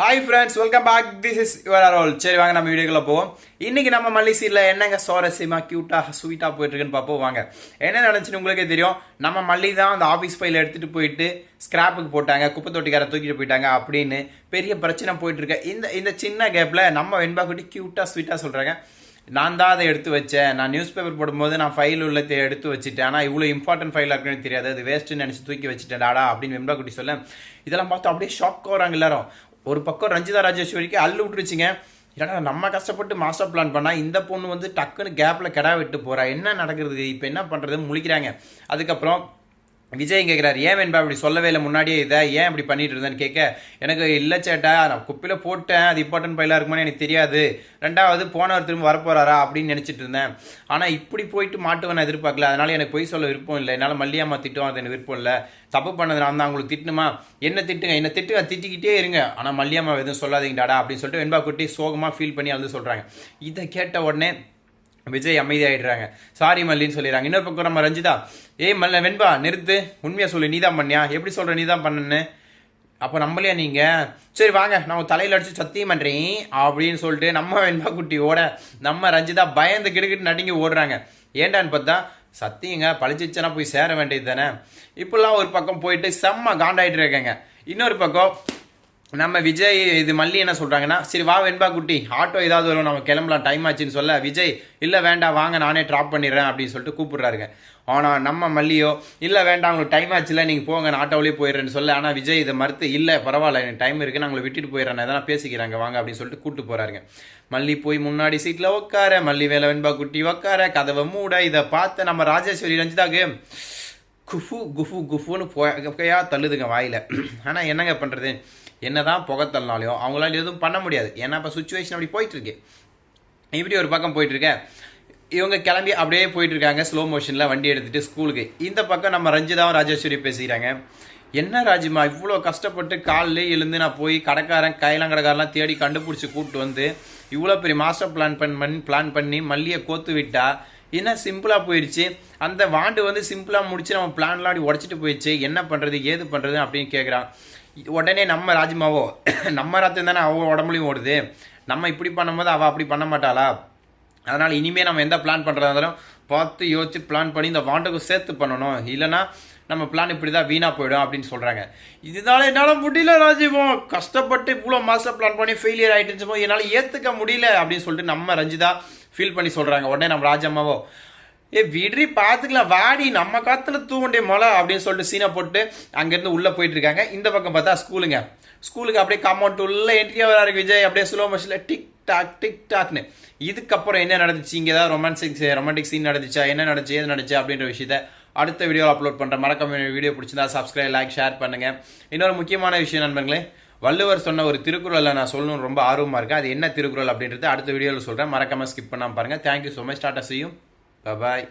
Hi friends welcome back this is your Arrol சரி வாங்க நம்ம வீடியோக்குள்ள போவோம். இன்னைக்கு நம்ம மல்லிசீரில் என்னங்க சுவாரஸ்யமாக க்யூட்டாக ஸ்வீட்டாக போயிட்டுருக்குன்னு பார்ப்போம். வாங்க. என்ன நடந்துச்சுன்னு உங்களுக்கே தெரியும். நம்ம மல்லி தான் அந்த ஆஃபீஸ் ஃபைல் எடுத்துகிட்டு போயிட்டு ஸ்கிராப்புக்கு போட்டாங்க குப்பை தொட்டிக்கார தூக்கிட்டு போயிட்டாங்க அப்படின்னு பெரிய பிரச்சனை போயிட்டு இந்த இந்த சின்ன கேப்பில் நம்ம வெண்பா குட்டி க்யூட்டாக ஸ்வீட்டாக சொல்கிறாங்க நான் தான் அதை எடுத்து வச்சேன். நான் நியூஸ் பேப்பர் போடும்போது நான் ஃபைல் உள்ள எடுத்து வச்சுட்டேன். ஆனால் இவ்வளோ இம்பார்ட்டன்ட் ஃபைலாக இருக்குன்னு தெரியாது. அது வேஸ்ட்டுன்னு நினச்சி தூக்கி வச்சுட்டேன். டாடா அப்படின்னு வெம்பா குட்டி சொல்ல இதெல்லாம் பார்த்து அப்படியே ஷாக் வராங்க எல்லாரும். ஒரு பக்கம் ரஞ்சிதா ராஜேஸ்வரிக்கு அள்ளு விட்டுருச்சுங்க. ஏன்னா நம்ம கஷ்டப்பட்டு மாஸ்டர் பிளான் பண்ணால் இந்த பொண்ணு வந்து டக்குன்னு கேப்பில் கிடா விட்டு போகிறா என்ன நடக்கிறது? இப்போ என்ன பண்ணுறதுன்னு முழிக்கிறாங்க. அதுக்கப்புறம் விஜய் கேட்குறாரு ஏன் வேண்பா அப்படி சொல்லவே இல்லை? முன்னாடியே இதை ஏன் இப்படி பண்ணிட்டு இருந்தேன்னு கேட்க எனக்கு இல்லை சேட்டா நான் குப்பையில் போட்டேன். அது இம்பார்ட்டன்ட் ஃபைலாக இருக்குமான்னு எனக்கு தெரியாது. ரெண்டாவது போனவர் திரும்ப வரப்போகிறாரா அப்படின்னு நினச்சிட்டு இருந்தேன். ஆனால் இப்படி போயிட்டு மாட்டுவேன் நான் எதிர்பார்க்கல. அதனால் எனக்கு பொய் சொல்ல விருப்பம் இல்லை. என்னால் மல்லியாமா திட்டம் அது எனக்கு விருப்பம் இல்லை. தப்பு பண்ணது நான் தான். உங்களுக்கு திட்டணுமா? என்ன திட்டுங்க? என்ன திட்டுங்க திட்டிக்கிட்டே இருங்க. ஆனால் மல்லியாமா எதுவும் சொல்லாதீங்கடாடா அப்படின்னு சொல்லிட்டு வெண்பா குட்டி சோகமாக ஃபீல் பண்ணி அழுது சொல்கிறாங்க இதை கேட்ட உடனே விஜய் அமைதியாயிடுறாங்க. சாரி மல்லின்னு சொல்லிடுறாங்க. இன்னொரு பக்கம் நம்ம ரஞ்சிதா ஏய் மல்ல வெண்பா நிறுத்து. உண்மையாக சொல்லு நீ தான் பண்ணியா? எப்படி சொல்கிற நீ தான் பண்ணுன்னு? அப்போ நம்பலையா நீங்கள் சரி வாங்க. நான் தலையில் அடித்து சத்தியம் பண்ணுறேன் அப்படின்னு சொல்லிட்டு நம்ம வெண்பா குட்டி ஓட நம்ம ரஞ்சிதா பயந்து கிடுக்கிட்டு நடுங்கி ஓடுறாங்க. ஏண்டான்னு பார்த்தா சத்தியங்க பழிச்சிச்சுன்னா போய் சேர வேண்டியது தானே? இப்படிலாம் ஒரு பக்கம் போயிட்டு செம்ம காண்டாயிட்டு இருக்கேங்க. இன்னொரு பக்கம் நம்ம விஜய் இது மல்லி என்ன சொல்கிறாங்கன்னா சரி வா வெண்பா குட்டி ஆட்டோ ஏதாவது வரும் நம்ம கிளம்பலாம் டைம் ஆச்சுன்னு சொல்ல விஜய் இல்லை வேண்டாம் வாங்க நானே ட்ராப் பண்ணிடுறேன் அப்படின்னு சொல்லிட்டு கூப்பிட்றாருங்க. ஆனால் நம்ம மல்லியோ இல்லை வேண்டாம் உங்களுக்கு டைம் ஆச்சுல நீங்கள் போங்க நான் ஆட்டோவிலே போயிடுறேன்னு சொல்ல ஆனால் விஜய் இதை மறுத்து இல்லை பரவாயில்ல எனக்கு டைம் இருக்குது நான் உங்களை விட்டுட்டு போயிடுறேன் எதனா பேசிக்கிறாங்க வாங்க அப்படின்னு சொல்லிட்டு கூப்பிட்டு போகிறாருங்க மல்லி போய் முன்னாடி சீட்டில் உட்கார மல்லி வேலை வெண்பா குட்டி உட்கார கதவை மூட இதை பார்த்து நம்ம ராஜேஸ்வரி ரஞ்சிதாக்கு குஃபு குஃபு குஃபுன்னு போயா தள்ளுதுங்க வாயில். ஆனால் என்னங்க பண்ணுறது என்னதான் தான் தள்ளினாலையும் அவங்களால எதுவும் பண்ண முடியாது. ஏன்னா இப்போ சுச்சுவேஷன் அப்படி போயிட்டு இருக்கு இப்படி ஒரு பக்கம் போயிட்டு இவங்க கிளம்பி அப்படியே போயிட்டு இருக்காங்க ஸ்லோ மோஷனில் வண்டி எடுத்துட்டு ஸ்கூலுக்கு இந்த பக்கம் நம்ம ரஞ்சிதாவும் ராஜேஸ்வரி பேசிக்கிறாங்க. என்ன ராஜிமா இவ்வளோ கஷ்டப்பட்டு காலிலே எழுந்து நான் போய் கடைக்காரன் கைலாங்கடைக்காரெல்லாம் தேடி கண்டுபிடிச்சி கூப்பிட்டு வந்து இவ்வளோ பெரிய மாஸ்டர் பிளான் பண்ணி பிளான் பண்ணி மல்லியை கோத்து விட்டா என்ன சிம்பிளாக போயிடுச்சு? அந்த வாண்டு வந்து சிம்பிளாக முடிச்சு நம்ம பிளான்லாம் அப்படி உடச்சிட்டு போயிடுச்சு. என்ன பண்ணுறது ஏது பண்ணுறது அப்படின்னு கேட்குறான் உடனே நம்ம ராஜ்மாவோ நம்ம ரத்தம் தானே அவ உடம்புலையும் ஓடுது. நம்ம இப்படி பண்ணும்போது அவள் அப்படி பண்ண மாட்டாளா? அதனால் இனிமேல் நம்ம எந்த பிளான் பண்ணுறதா இருந்தாலும் பார்த்து யோசிச்சு பிளான் பண்ணி இந்த வாண்டுக்கு சேர்த்து பண்ணணும். இல்லைன்னா நம்ம பிளான் இப்படி தான் வீணாக போயிடும் அப்படின்னு சொல்கிறாங்க இதனால என்னால் முடியல ராஜீவம் கஷ்டப்பட்டு இவ்வளோ மாதம் பிளான் பண்ணி ஃபெயிலியர் ஆகிட்டுச்சுமோ என்னால் ஏற்றுக்க முடியல அப்படின்னு சொல்லிட்டு நம்ம ரஞ்சிதா ஃபீல் பண்ணி சொல்கிறாங்க உடனே நம்ம ராஜம்மாவோ ஏ விடுறி பார்த்துக்கலாம் வாடி நம்ம காத்துல தூவண்டே மொளை அப்படின்னு சொல்லிட்டு சீனை போட்டு அங்கேருந்து உள்ளே போயிட்டு இருக்காங்க. இந்த பக்கம் பார்த்தா ஸ்கூலுங்க ஸ்கூலுக்கு அப்படியே காம்பவுண்ட் உள்ள என்ட்ரியாக வராரு விஜய். அப்படியே ஸ்லோ மோஷனில் டிக் டாக் டிக் டாக்னு இதுக்கப்புறம் என்ன நடந்துச்சு? இங்கே ஏதாவது ரொமான்டிக் ரொமான்டிக் சீன் நடந்துச்சா? என்ன நடந்துச்சு? எது நடந்துச்சு? அப்படின்ற விஷயத்த அடுத்த வீடியோவில் அப்லோட் பண்ணுறேன் மறக்காம வீடியோ பிடிச்சிருந்தா சப்ஸ்கிரைப் லைக் ஷேர் பண்ணுங்கள் இன்னொரு முக்கியமான விஷயம் நண்பர்களே வள்ளுவர் சொன்ன ஒரு திருக்குறளை நான் சொல்லணும்னு ரொம்ப ஆர்வமாக இருக்கேன். அது என்ன திருக்குறள் அப்படின்றது அடுத்த வீடியோவில் சொல்கிறேன் மறக்காமல் ஸ்கிப் பண்ணாமல் பாருங்கள் தேங்க்யூ ஸோ மச் டாட்டா செய்யும் பாய்